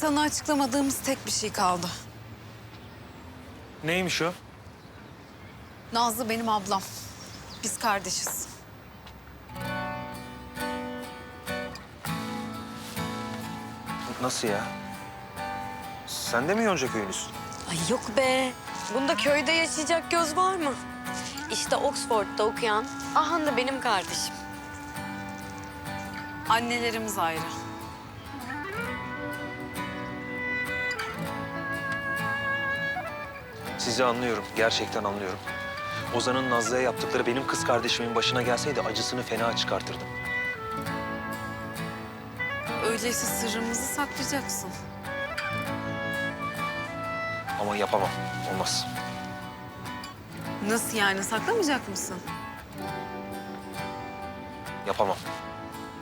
Sana açıklamadığımız tek bir şey kaldı. Neymiş o? Nazlı benim ablam. Biz kardeşiz. Nasıl ya? Sen de mi Yonca köylüsün? Ay yok be. Bunda köyde yaşayacak göz var mı? İşte Oxford'da okuyan Ahan da benim kardeşim. Annelerimiz ayrı. Sizi anlıyorum. Gerçekten anlıyorum. Ozan'ın Nazlı'ya yaptıkları benim kız kardeşimin başına gelseydi acısını fena çıkartırdım. Öyleyse sırrımızı saklayacaksın. Ama yapamam. Olmaz. Nasıl yani saklamayacak mısın? Yapamam.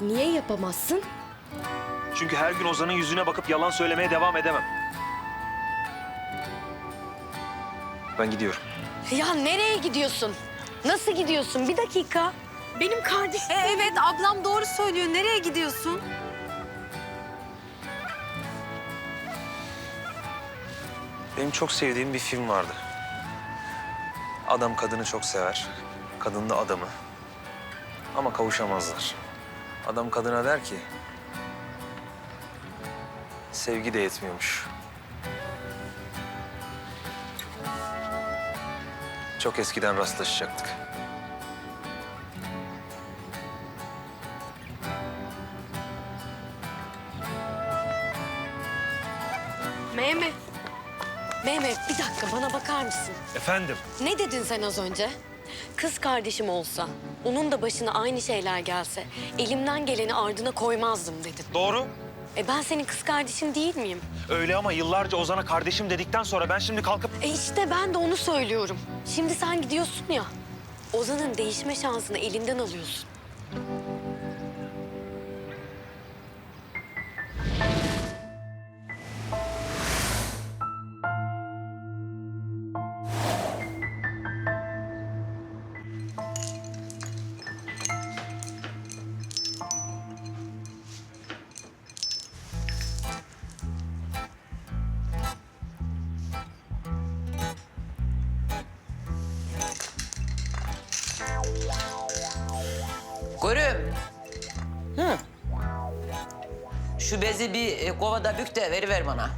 Niye yapamazsın? Çünkü her gün Ozan'ın yüzüne bakıp yalan söylemeye devam edemem. Ben gidiyorum. Ya nereye gidiyorsun? Nasıl gidiyorsun? Bir dakika. Benim kardeşim. E, evet ablam doğru söylüyor. Nereye gidiyorsun? Benim çok sevdiğim bir film vardı. Adam kadını çok sever. Kadın da adamı. Ama kavuşamazlar. Adam kadına der ki... Sevgi de yetmiyormuş. Çok eskiden rastlaşacaktık. Mehmet. Mehmet bir dakika bana bakar mısın? Efendim? Ne dedin sen az önce? Kız kardeşim olsa, onun da başına aynı şeyler gelse... ...elimden geleni ardına koymazdım dedin. Doğru. E ben senin kız kardeşin değil miyim? Öyle ama yıllarca Ozan'a kardeşim dedikten sonra ben şimdi kalkıp... E işte ben de onu söylüyorum. Şimdi sen gidiyorsun ya. Ozan'ın değişme şansını elinden alıyorsun. Şu bezi bir e, kovada bük de veriver bana.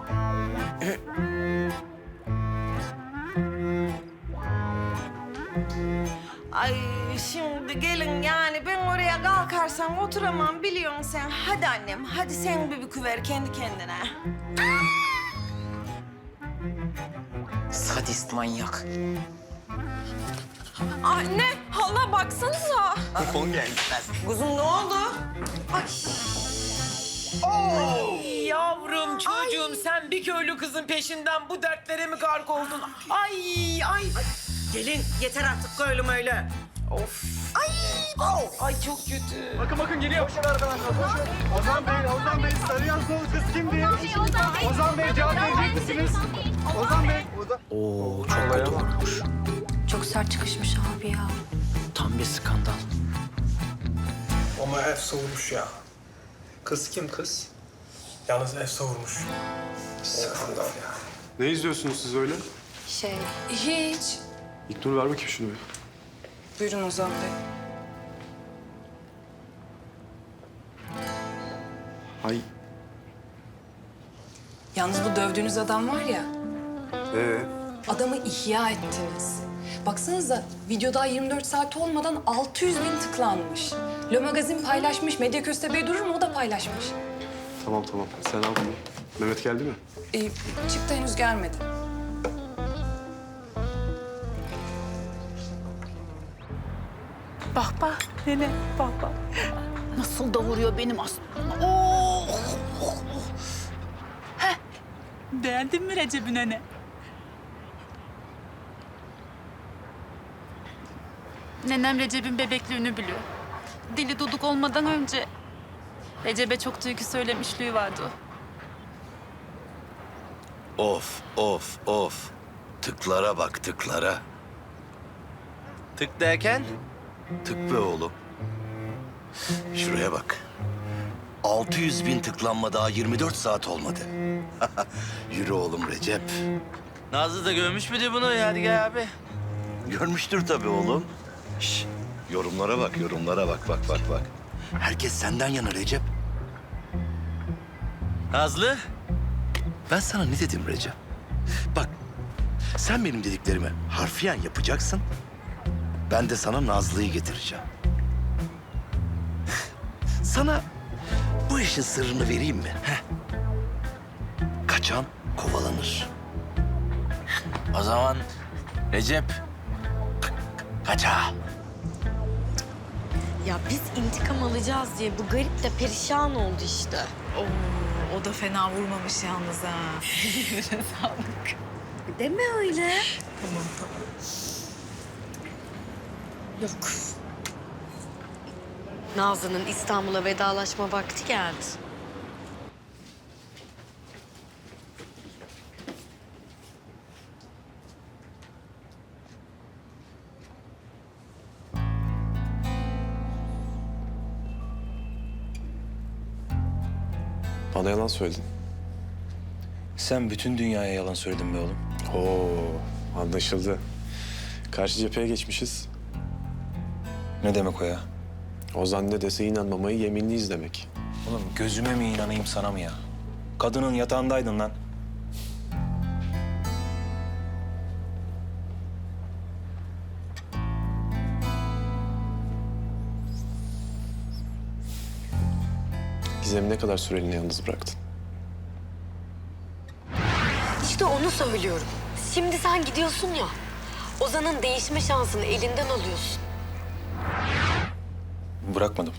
Ay şimdi gelin yani ben oraya kalkarsam oturamam biliyorsun sen. Hadi annem hadi sen bir büküver kendi kendine. Sadist manyak. Anne hala baksanıza. Kuzum ne oldu? Yavrum çocuğum sen bir köylü kızın peşinden bu dertlere mi gark oldun? Ay ay. Gelin yeter artık köylüm öyle. Of. Ay. Ay çok kötü. Bakın bakın geliyor. Koşun arkadaşlar koşun. Ozan Bey, Ozan Bey sarıyan sol kız kimdi? Ozan Bey cevap verecek misiniz? Ozan Bey. Ozan. Oo, çok kötü olmuş. Çok sert çıkışmış abi ya. Tam bir skandal. Ama ev savurmuş ya. Kız kim kız? Yalnız ev savurmuş. Skandal ya. Ne izliyorsunuz siz öyle? Şey... Hiç. İlknur ver bakayım şunu bir. Buyurun Ozan Bey. Ay. Yalnız bu dövdüğünüz adam var ya, Ee, adamı ihya ettiniz. Baksanıza videoda 24 saat olmadan 600 bin tıklanmış. Le Magazin paylaşmış, Medya Köstebeği durur mu o da paylaşmış. tamam tamam. Sen al bunu. Mehmet geldi mi? Ee, çıktı henüz gelmedi. Bak bak nene bak bak. Nasıl da vuruyor benim aslım. Oh! Heh. Beğendin mi Recep'i nene? Nenem Recep'in bebekliğini biliyor. Dili duduk olmadan önce Recep'e çok türkü söylemişliği vardı o. Of, of, of. Tıklara bak, tıklara. Tık derken? Tık be oğlum. Şuraya bak. 600 bin tıklanma daha 24 saat olmadı. Yürü oğlum Recep. Nazlı da görmüş müdür bunu Yadigar abi? Görmüştür tabii oğlum. Şş, yorumlara bak, yorumlara bak, bak, bak, bak. Herkes senden yana Recep. Nazlı? Ben sana ne dedim Recep? Bak, sen benim dediklerimi harfiyen yapacaksın. Ben de sana Nazlı'yı getireceğim. Sana bu işin sırrını vereyim mi? Heh. Kaçan kovalanır. O zaman Recep. Kaça. Ya biz intikam alacağız diye bu garip de perişan oldu işte. Oo, o da fena vurmamış yalnız ha. Sağlık. Deme öyle. Tamam tamam. Yok. Nazlı'nın İstanbul'a vedalaşma vakti geldi. Bana yalan söyledin. Sen bütün dünyaya yalan söyledin be oğlum. Oo, anlaşıldı. Karşı cepheye geçmişiz. Ne demek o ya? Ozan ne dese inanmamayı yeminliyiz demek. Oğlum gözüme mi inanayım sana mı ya? Kadının yatağındaydın lan. Gizem'i ne kadar süreliğine yalnız bıraktın? İşte onu söylüyorum. Şimdi sen gidiyorsun ya. Ozan'ın değişme şansını elinden alıyorsun. Bırakmadım.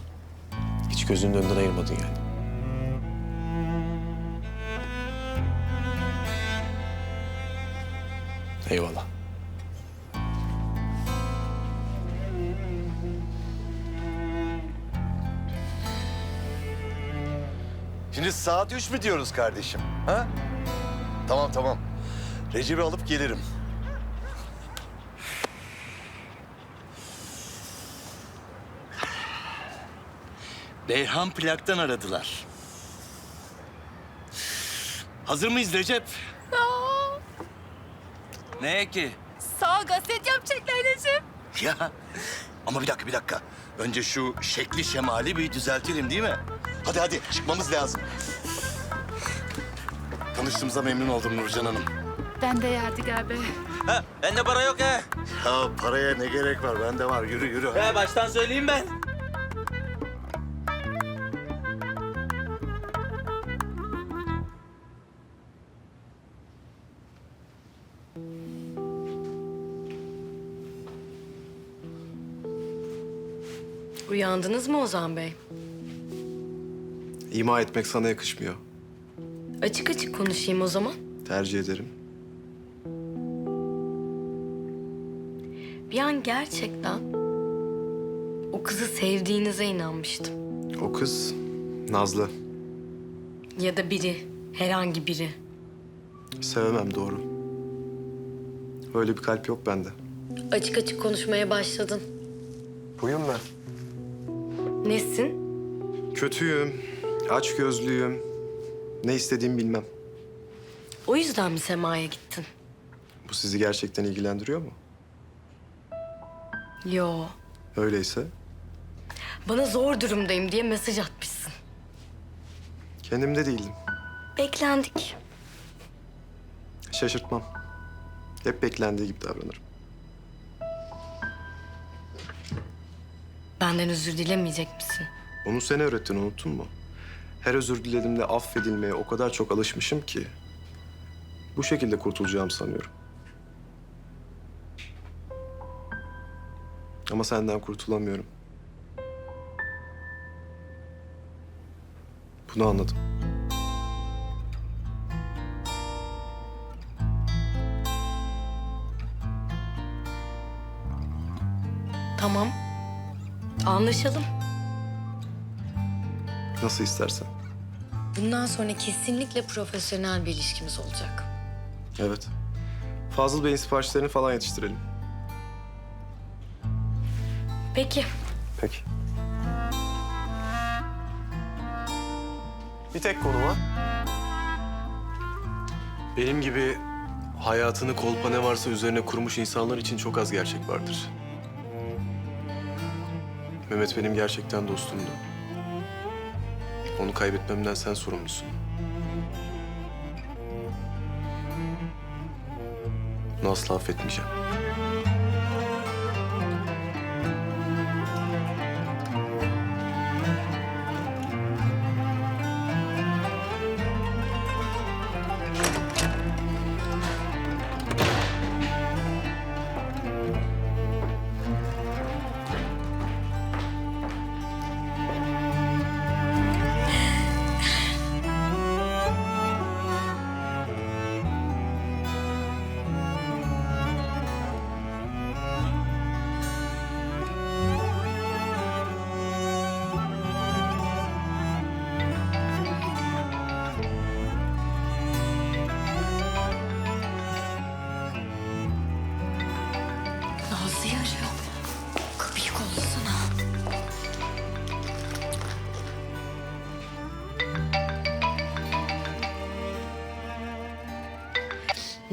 Hiç gözünün önünden ayırmadın yani. Eyvallah. Şimdi saat üç mü diyoruz kardeşim? Ha? Tamam tamam. Recep'i alıp gelirim. Beyhan plaktan aradılar. Hazır mıyız Recep? Neye ki? Sağ gazet yapacaklar Recep. Ya ama bir dakika bir dakika. Önce şu şekli şemali bir düzeltelim değil mi? Hadi hadi çıkmamız lazım. Tanıştığımıza memnun oldum Nurcan Hanım. Ben de Yadigar Bey. Ha, bende para yok he. Ya paraya ne gerek var? Bende var. Yürü yürü. He, baştan söyleyeyim ben. Uyandınız mı Ozan Bey? İma etmek sana yakışmıyor. Açık açık konuşayım o zaman. Tercih ederim. Bir an gerçekten o kızı sevdiğinize inanmıştım. O kız Nazlı. Ya da biri, herhangi biri. Sevemem doğru. Öyle bir kalp yok bende. Açık açık konuşmaya başladın. Buyum ben. Nesin? Kötüyüm, aç gözlüyüm. Ne istediğimi bilmem. O yüzden mi Sema'ya gittin? Bu sizi gerçekten ilgilendiriyor mu? Yo. Öyleyse Bana zor durumdayım diye mesaj atmışsın. kendimde değildim. Beklendik. Şaşırtmam. Hep beklendiği gibi davranırım. Benden özür dilemeyecek misin? Onu sen öğrettin, unuttun mu? Her özür dilediğimde affedilmeye o kadar çok alışmışım ki... ...bu şekilde kurtulacağım sanıyorum. Ama senden kurtulamıyorum. Bunu anladım. Tamam. Anlaşalım. Nasıl istersen. Bundan sonra kesinlikle profesyonel bir ilişkimiz olacak. Evet. Fazıl Bey'in siparişlerini falan yetiştirelim. Peki. Peki. Bir tek konu var. Benim gibi hayatını kolpa ne varsa üzerine kurmuş insanlar için çok az gerçek vardır. Mehmet benim gerçekten dostumdu. Onu kaybetmemden sen sorumlusun. Bunu asla affetmeyeceğim.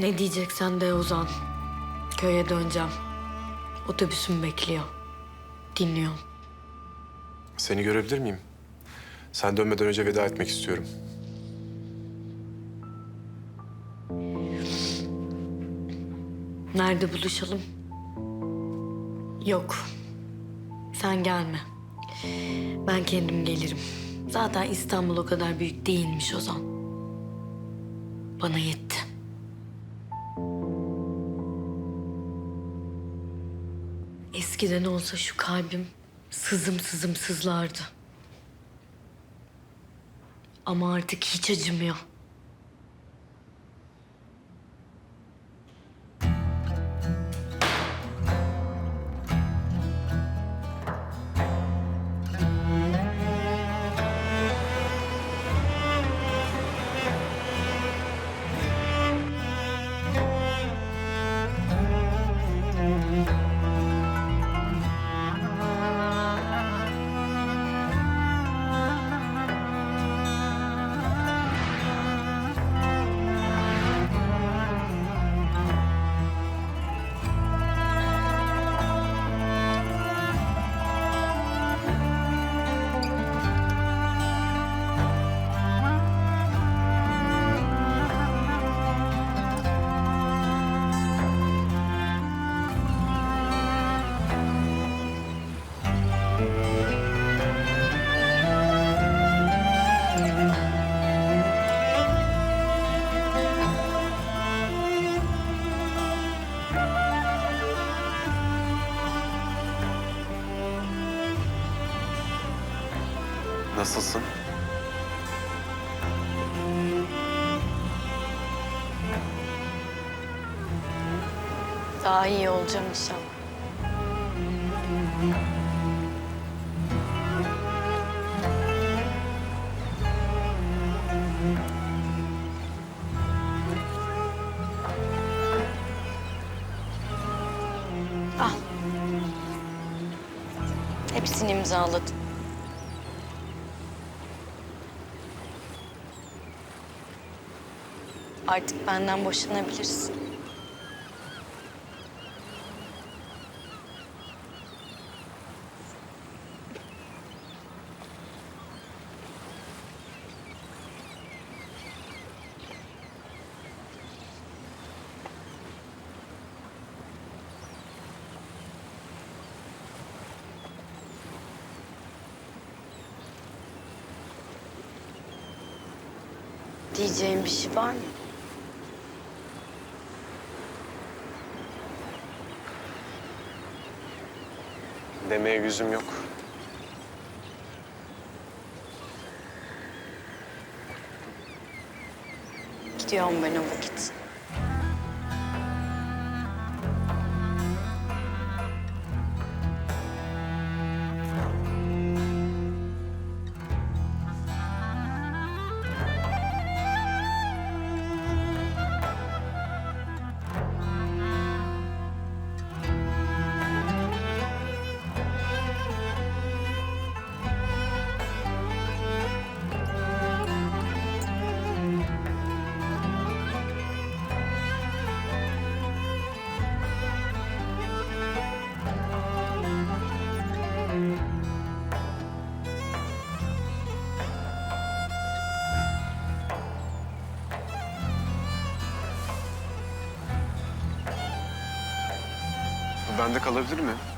Ne diyeceksen de Ozan. Köye döneceğim. Otobüsüm bekliyor. Dinliyorum. Seni görebilir miyim? Sen dönmeden önce veda etmek istiyorum. Nerede buluşalım? Yok. Sen gelme. Ben kendim gelirim. Zaten İstanbul o kadar büyük değilmiş Ozan. Bana yetti. Eskiden olsa şu kalbim sızım sızım sızlardı. Ama artık hiç acımıyor. Nasılsın? Daha iyi olacağım inşallah. Al. Hepsini imzaladım. Artık benden boşanabilirsin. Diyeceğim bir şey var mı? Demeye yüzüm yok. Gidiyorum ben o vakit. Bende kalabilir mi?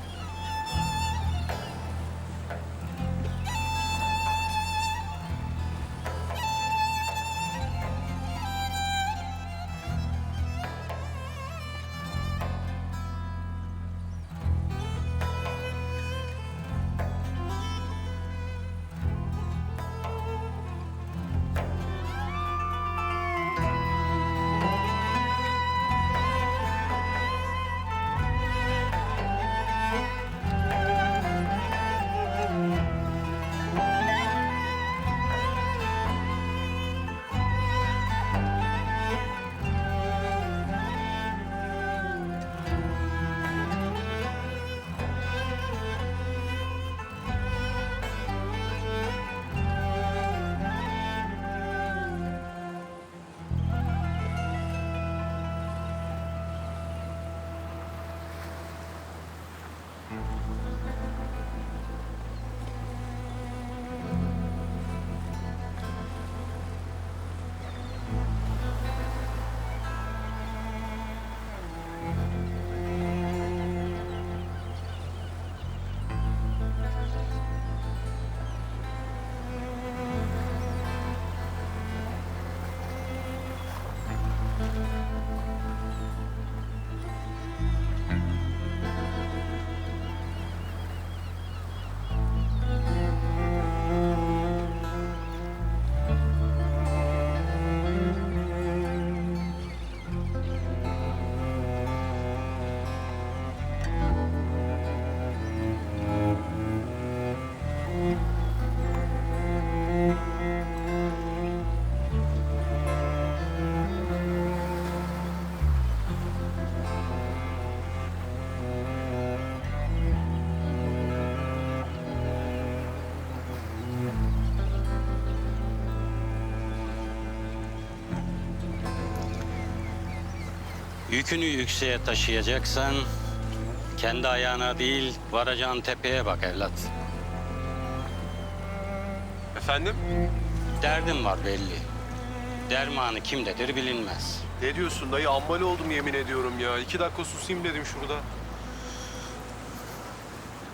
Yükünü yükseğe taşıyacaksan kendi ayağına değil varacağın tepeye bak evlat. Efendim? Derdin var belli. Dermanı kimdedir bilinmez. Ne diyorsun dayı? Ambali oldum yemin ediyorum ya. İki dakika susayım dedim şurada.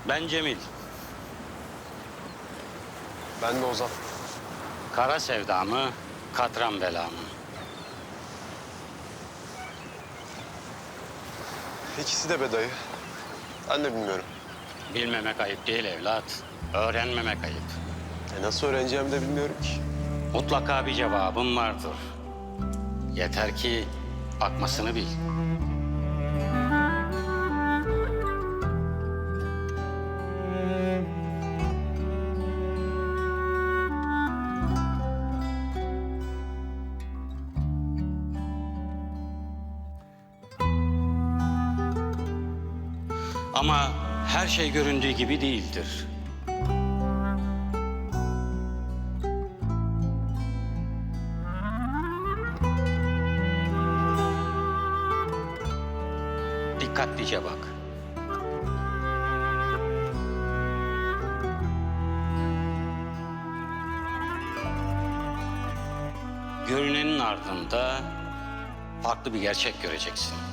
Ben Cemil. Ben de Ozan. Kara sevda mı, katran bela mı? İkisi de be dayı. Ben de bilmiyorum. Bilmemek ayıp değil evlat. Öğrenmemek ayıp. E nasıl öğreneceğimi de bilmiyorum ki. Mutlaka bir cevabım vardır. Yeter ki bakmasını bil. Ama her şey göründüğü gibi değildir. Dikkatlice bak. Görünenin ardında farklı bir gerçek göreceksin.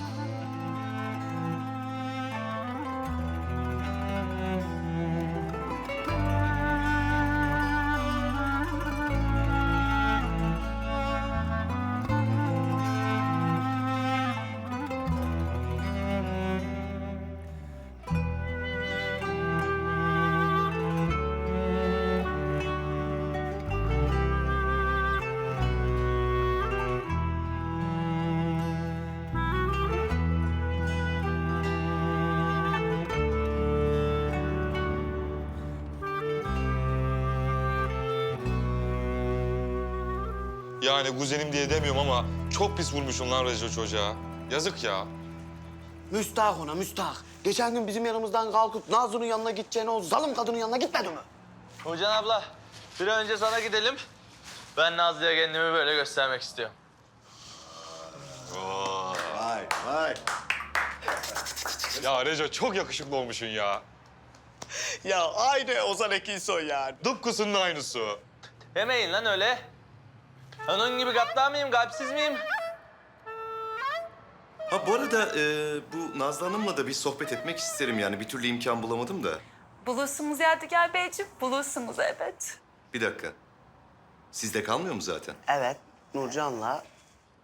Yani kuzenim diye demiyorum ama çok pis vurmuşsun lan Reco çocuğa. Yazık ya. Müstahak ona müstahak. Geçen gün bizim yanımızdan kalkıp Nazlı'nın yanına gideceğine o zalim kadının yanına gitmedi mi? Nurcan abla, bir an önce sana gidelim. Ben Nazlı'ya kendimi böyle göstermek istiyorum. Vay vay. Ya Reco çok yakışıklı olmuşsun ya. Ya aynı Ozan Ekinsoy ya. Dıpkısının aynısı. Demeyin lan öyle. Onun gibi gaddar mıyım, kalpsiz miyim? Ha bu arada e, bu Nazlı Hanım'la da bir sohbet etmek isterim yani. Bir türlü imkan bulamadım da. Bulursunuz Yadigar Beyciğim, bulursunuz evet. Bir dakika. Sizde kalmıyor mu zaten? Evet, Nurcan'la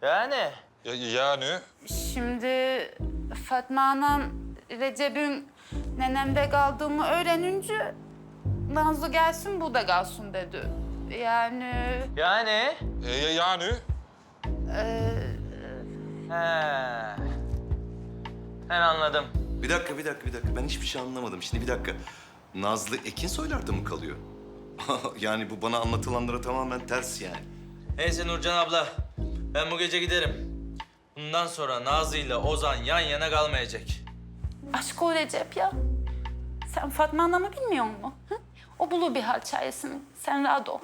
Yani? Ya, yani? Şimdi Fatma Anam Recep'in nenemde kaldığını öğrenince Nazlı gelsin burada kalsın dedi. Yani Yani? E, ya- yani? He. Ben anladım. Bir dakika, bir dakika, bir dakika. Ben hiçbir şey anlamadım. Şimdi bir dakika. Nazlı Ekinsoylar'da mı kalıyor? yani bu bana anlatılanlara tamamen ters yani. Neyse Nurcan abla, ben bu gece giderim. Bundan sonra Nazlı ile Ozan yan yana kalmayacak. aşk o Recep ya. Sen Fatma Anam'ı bilmiyor musun? Hı? O bulur bir hal çaresini. Sen rahat ol.